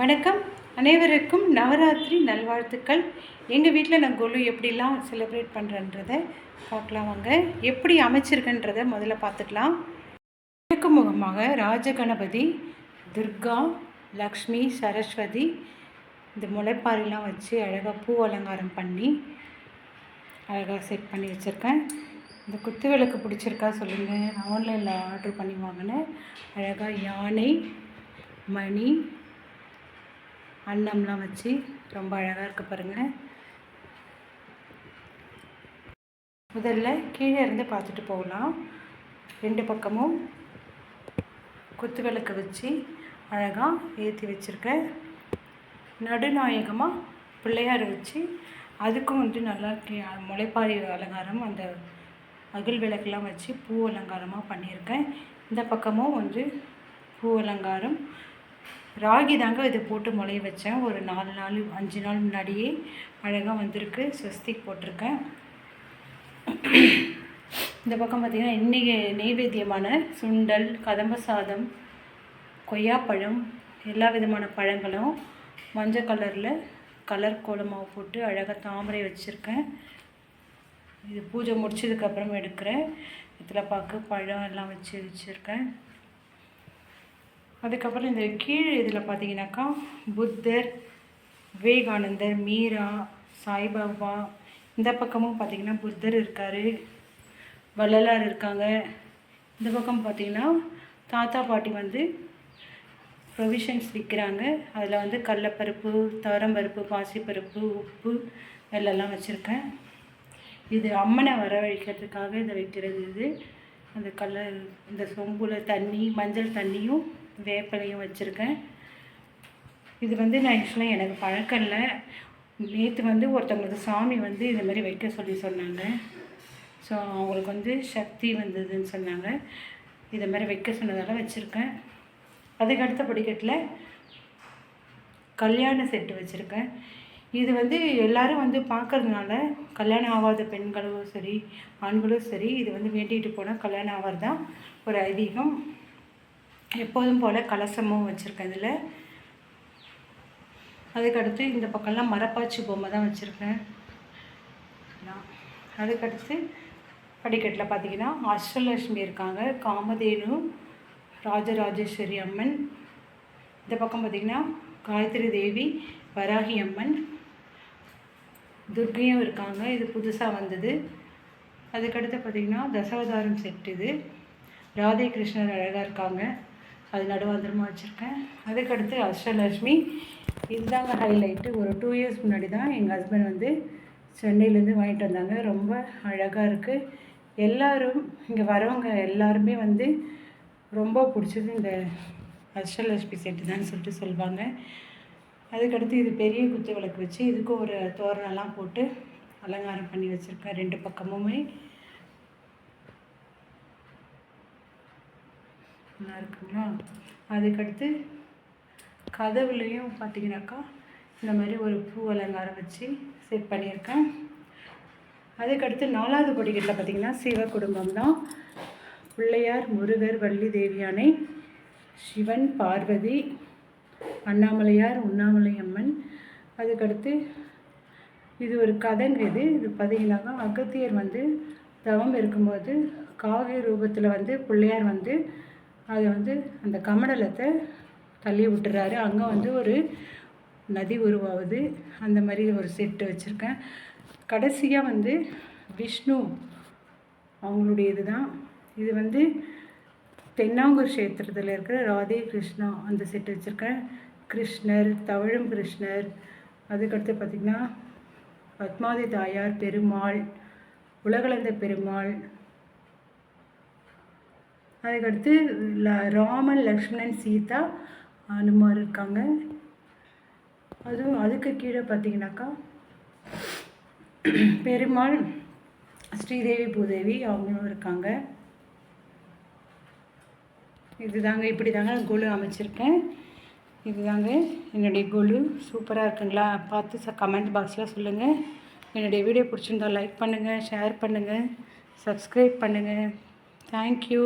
வணக்கம். அனைவருக்கும் நவராத்திரி நல்வாழ்த்துக்கள். எங்கள் வீட்டில் நான் கொலு எப்படிலாம் செலிப்ரேட் பண்ணுறன்றதை பார்க்கலாம் வாங்க. எப்படி அமைச்சிருக்கன்றதை முதல்ல பார்த்துக்கலாம். கிழக்கு முகமாக ராஜகணபதி துர்கா லக்ஷ்மி சரஸ்வதி இந்த முளைப்பாரிலாம் வச்சு அழகாக பூ அலங்காரம் பண்ணி அழகாக செட் பண்ணி வச்சுருக்கேன். இந்த குத்து விளக்கு பிடிச்சிருக்கா சொல்லுங்கள் ஆன்லைனில் ஆர்டர் பண்ணி வாங்கினேன். அழகாக யானை மணி அன்னம்லாம் வச்சு ரொம்ப அழகாக இருக்க பாருங்கள் முதல்ல கீழே இருந்து பார்த்துட்டு போகலாம். ரெண்டு பக்கமும் குத்து விளக்கு வச்சு அழகாக ஏற்றி வச்சுருக்க நடுநாயகமாக பிள்ளையார் வச்சு அதுக்கும் வந்து நல்லா முளைப்பாரி அலங்காரம் அந்த அகில் விளக்கெலாம் வச்சு பூ அலங்காரமாக பண்ணியிருக்கேன். இந்த பக்கமும் வந்து பூ அலங்காரம் ராகி தாங்க இது போட்டு முளைய வச்சேன். ஒரு நாலு நாள் அஞ்சு நாள் முன்னாடியே அழகாக வந்திருக்கு. ஸ்வஸ்திக் போட்டிருக்கேன். இந்த பக்கம் பார்த்திங்கன்னா இன்றைக்கி நெய்வேத்தியமான சுண்டல் கதம்ப சாதம் கொய்யாப்பழம் எல்லா விதமான பழங்களும் மஞ்சள் கலரில் கலர் கோலமாக போட்டு அழகாக தாமரை வச்சுருக்கேன். இது பூஜை முடிச்சதுக்கப்புறம் எடுக்கிறேன். இதில் பார்க்க பழம் எல்லாம் வச்சு வச்சுருக்கேன். அதுக்கப்புறம் இந்த கீழ் இதில் பார்த்தீங்கன்னாக்கா புத்தர் விவேகானந்தர் மீரா சாய்பாபா இந்த பக்கமும் பார்த்தீங்கன்னா புத்தர் இருக்கார் வள்ளலார் இருக்காங்க. இந்த பக்கம் பார்த்தீங்கன்னா தாத்தா பாட்டி வந்து ப்ரொவிஷன்ஸ் விற்கிறாங்க அதில் வந்து கடலப்பருப்பு துவரம்பருப்பு பாசிப்பருப்பு உப்பு வெள்ளெல்லாம் வச்சுருக்கேன். இது அம்மனை வரவழைக்கிறதுக்காக இதை வைக்கிறது இது. அந்த கல்ல இந்த சொம்புல தண்ணி மஞ்சள் தண்ணியும் வேப்பிலையும் வச்சுருக்கேன். இது வந்து நான் ஆக்சுவலாக எனக்கு பழக்கம் இல்லை. நேற்று வந்து ஒருத்தவங்களுக்கு சாமி வந்து இது மாதிரி வைக்க சொல்லி சொன்னாங்க. ஸோ அவங்களுக்கு வந்து சக்தி வந்ததுன்னு சொன்னாங்க. இதை மாதிரி வைக்க சொன்னதால வச்சுருக்கேன். அதுக்கு அடுத்த படிக்கட்டில் கல்யாண செட்டு வச்சுருக்கேன். இது வந்து எல்லோரும் வந்து பார்க்கறதுனால கல்யாணம் ஆகாத பெண்களும் சரி ஆண்களும் சரி இது வந்து வேண்டிகிட்டு போனால் கல்யாணம் ஆகிறது தான் ஒரு ஐதீகம். எப்போதும் போல் கலசமும் வச்சுருக்கேன் இதில். அதுக்கடுத்து இந்த பக்கம்லாம் மரப்பாச்சி பொம்மை தான் வச்சுருக்கேன். அதுக்கடுத்து படிக்கட்டில் பார்த்தீங்கன்னா அஷ்டலட்சுமி இருக்காங்க. காமதேனு ராஜராஜேஸ்வரி அம்மன். இந்த பக்கம் பார்த்திங்கன்னா காயத்ரி தேவி வராகி அம்மன். துர்க்கையும் இருக்காங்க. இது புதுசாக வந்தது. அதுக்கடுத்து பார்த்தீங்கன்னா தசவதாரம் செட் இது. ராதே கிருஷ்ணர் அழகாக இருக்காங்க. அது நடுவாந்திரமாக வச்சுருக்கேன். அதுக்கடுத்து அஷ்டலட்சுமி இதுதாங்க ஹைலைட்டு ஒரு டூ இயர்ஸ் முன்னாடி தான் எங்கள் ஹஸ்பண்ட் வந்து சென்னையிலேருந்து வாங்கிட்டு வந்தாங்க. ரொம்ப அழகாக இருக்குது எல்லோரும் இங்கே வரவங்க எல்லாருமே வந்து ரொம்ப பிடிச்சது இந்த அஷ்டலட்சுமி செட்டு தான் சொல்லிட்டு சொல்லுவாங்க அதுக்கடுத்து இது பெரிய குத்து விளக்கு வச்சு இதுக்கும் ஒரு தோரணம்லாம் போட்டு அலங்காரம் பண்ணி வச்சுருக்கேன். ரெண்டு பக்கமுமே. நல்லா இருக்குங்களா? அதுக்கடுத்து கதவுலேயும் பார்த்தீங்கன்னாக்கா இந்த மாதிரி ஒரு பூ அலங்காரம் வச்சு செட் பண்ணியிருக்கேன். அதுக்கடுத்து நாலாவது படிக்கட்டில் பார்த்தீங்கன்னா சிவ குடும்பம் தான். பிள்ளையார் முருகர் வள்ளி தேவியானை சிவன் பார்வதி அண்ணாமலையார் உண்ணாமலை அம்மன். அதுக்கடுத்து இது ஒரு கதைங்க இது. இது பார்த்தீங்கன்னாக்கா அகத்தியர் வந்து தவம் இருக்கும்போது காவிய ரூபத்தில் வந்து பிள்ளையார் வந்து அதை வந்து அந்த கமடலத்தை தள்ளி விட்டுறாரு. அங்கே வந்து ஒரு நதி உருவாகுது. அந்த மாதிரி ஒரு செட்டு வச்சுருக்கேன். கடைசியாக வந்து விஷ்ணு அவங்களுடைய இதுதான் இது வந்து தென்னாங்கூர் கஷேத்திரத்தில் இருக்கிற ராதே கிருஷ்ணா அந்த செட்டு வச்சுருக்கேன். கிருஷ்ணர் தவழும் கிருஷ்ணர் அதுக்கடுத்து பார்த்திங்கன்னா பத்மாதி தாயார் பெருமாள் உலகளந்த பெருமாள் அதுக்கடுத்து ல- ராமன் லக்ஷ்மணன் சீதா அனுமார் இருக்காங்க. அதுவும் அதுக்கு கீழே பார்த்தீங்கன்னாக்கா பெருமாள் ஸ்ரீதேவி பூதேவி அவங்களும் இருக்காங்க. இதுதாங்க இப்படி தாங்க கொலு அமைச்சிருக்கேன். இதுதாங்க என்னுடைய கொலு சூப்பராக இருக்குங்களா? பார்த்து ச கமெண்ட் பாக்ஸில் சொல்லுங்கள் என்னுடைய வீடியோ பிடிச்சிருந்தா லைக் பண்ணுங்கள் ஷேர் பண்ணுங்கள் சப்ஸ்கிரைப் பண்ணுங்கள் தேங்க்யூ